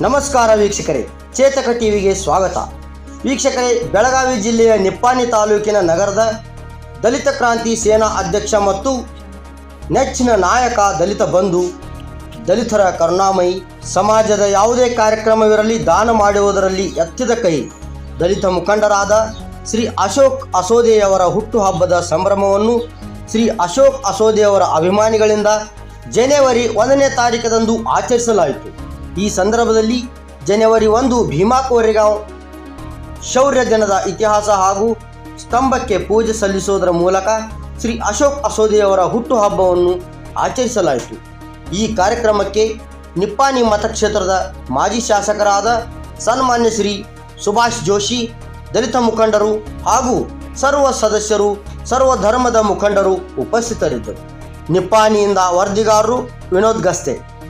ನಮಸ್ಕಾರ ವೀಕ್ಷಕರೇ, ಚೇತಕ ಟಿವಿಗೆ ಸ್ವಾಗತ. ವೀಕ್ಷಕರೇ, ಬೆಳಗಾವಿ ಜಿಲ್ಲೆಯ ನಿಪ್ಪಾಣಿ ತಾಲೂಕಿನ ನಗರದ ದಲಿತ ಕ್ರಾಂತಿ ಸೇನಾ ಅಧ್ಯಕ್ಷ ಮತ್ತು ನೆಚ್ಚಿನ ನಾಯಕ ದಲಿತ ಬಂಧು, ದಲಿತರ ಕರುಣಾಮಯಿ, ಸಮಾಜದ ಯಾವುದೇ ಕಾರ್ಯಕ್ರಮವಿರಲಿ, ದಾನ ಮಾಡುವುದರಲ್ಲಿ ಎತ್ತಿದ ಕೈ ದಲಿತ ಮುಖಂಡರಾದ ಶ್ರೀ ಅಶೋಕ್ ಅಸೋದೆಯವರ ಹುಟ್ಟುಹಬ್ಬದ ಸಂಭ್ರಮವನ್ನು ಶ್ರೀ ಅಶೋಕ್ ಅಸೋದೆಯವರ ಅಭಿಮಾನಿಗಳಿಂದ ಜನವರಿ ಒಂದನೇ ತಾರೀಕದಂದು ಆಚರಿಸಲಾಯಿತು. ಈ ಸಂದರ್ಭದಲ್ಲಿ ಜನವರಿ ಒಂದು ಭೀಮಾ ಕೋರೆಗಾಂವ್ ಶೌರ್ಯ ದಿನದ ಇತಿಹಾಸ ಹಾಗೂ ಸ್ತಂಭಕ್ಕೆ ಪೂಜೆ ಸಲ್ಲಿಸುವುದರ ಮೂಲಕ ಶ್ರೀ ಅಶೋಕ್ ಅಸೋದೆಯವರ ಹುಟ್ಟುಹಬ್ಬವನ್ನು ಆಚರಿಸಲಾಯಿತು. ಈ ಕಾರ್ಯಕ್ರಮಕ್ಕೆ ನಿಪ್ಪಾಣಿ ಮತಕ್ಷೇತ್ರದ ಮಾಜಿ ಶಾಸಕರಾದ ಸನ್ಮಾನ್ಯ ಶ್ರೀ ಸುಭಾಷ್ ಜೋಶಿ, ದಲಿತ ಮುಖಂಡರು ಹಾಗೂ ಸರ್ವ ಸದಸ್ಯರು, ಸರ್ವ ಧರ್ಮದ ಮುಖಂಡರು ಉಪಸ್ಥಿತರಿದ್ದರು. ನಿಪ್ಪಾಣಿಯಿಂದ ವರದಿಗಾರರು ವಿನೋದ್ ಗಸ್ತೆ.